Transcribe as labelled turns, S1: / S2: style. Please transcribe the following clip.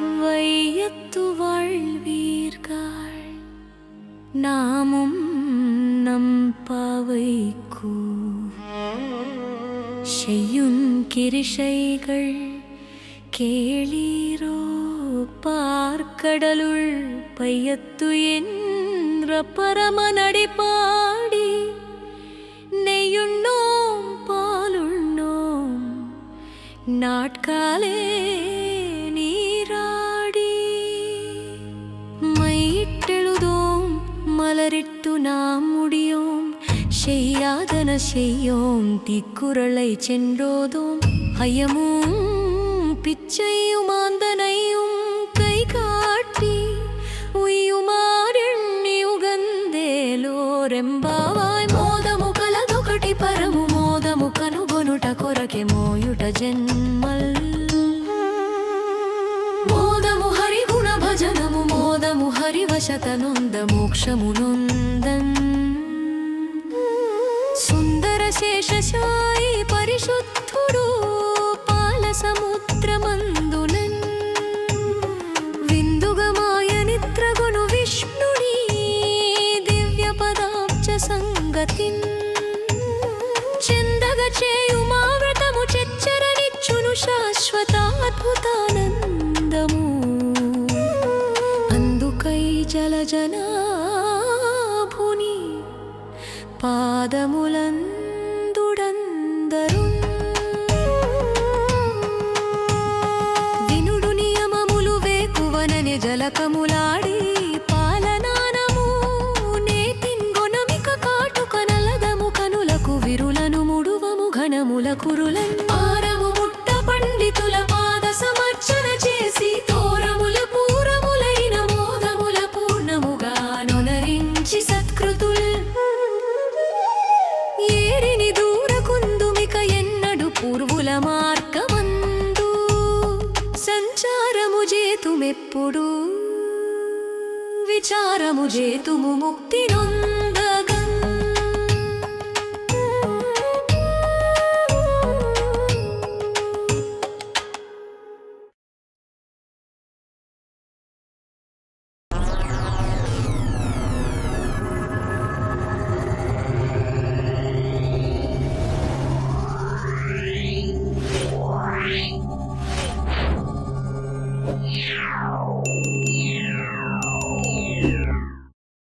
S1: வையத்து வாழ்வீர்கள். நாமும் நம் பாவைக்கு செய்யும் கிரிசைகள் கேளீரோ. பார்க்கடலுள் பையத்து என்ற பரம நடிப்பாடி. நெய்யுண்ணோம் பாலுண்ணோம் நாட்காலே மலரிட்டு நாம் முடியோம் செய்யாதன செய்யோம் திக்குறளை சென்றோதோம் ஐயமும் பிச்சையும் ஆந்தனையும் கை காட்டி ఉయ్యుమారెణ్ణి ఉగందేలోరెంబావాయ్ మోదము కలదొకటి పరము మోదము కనుగొనుట కొరకె మోయుట జన్మల్ పరివశతనుంద హరి సుందర శేషశాయి పరిశుద్ధుడు పాల సముద్రమందునన్ విందుగమాయ నిద్రగును విష్ణుని దివ్య పదాబ్జ సంగతిన్ చెందగ చేయుమావ్రతము చెచ్చరనిచ్చును శాశ్వత అద్భుతాలు అందుకై జలజనాభుని పాదములందుడందరు. వినుడు నియమములు వేకువనని జలకములాడి పాలనానము నేతింగొనమిక కాటుక నలదము కనులకు విరులను ముడువము ఘనముల కురులన్. ఆరము ముట్ట పండితుల మార్గమందు సంచారము చేతుమెప్పుడు విచారము చేతుము ముక్తి నొందు Música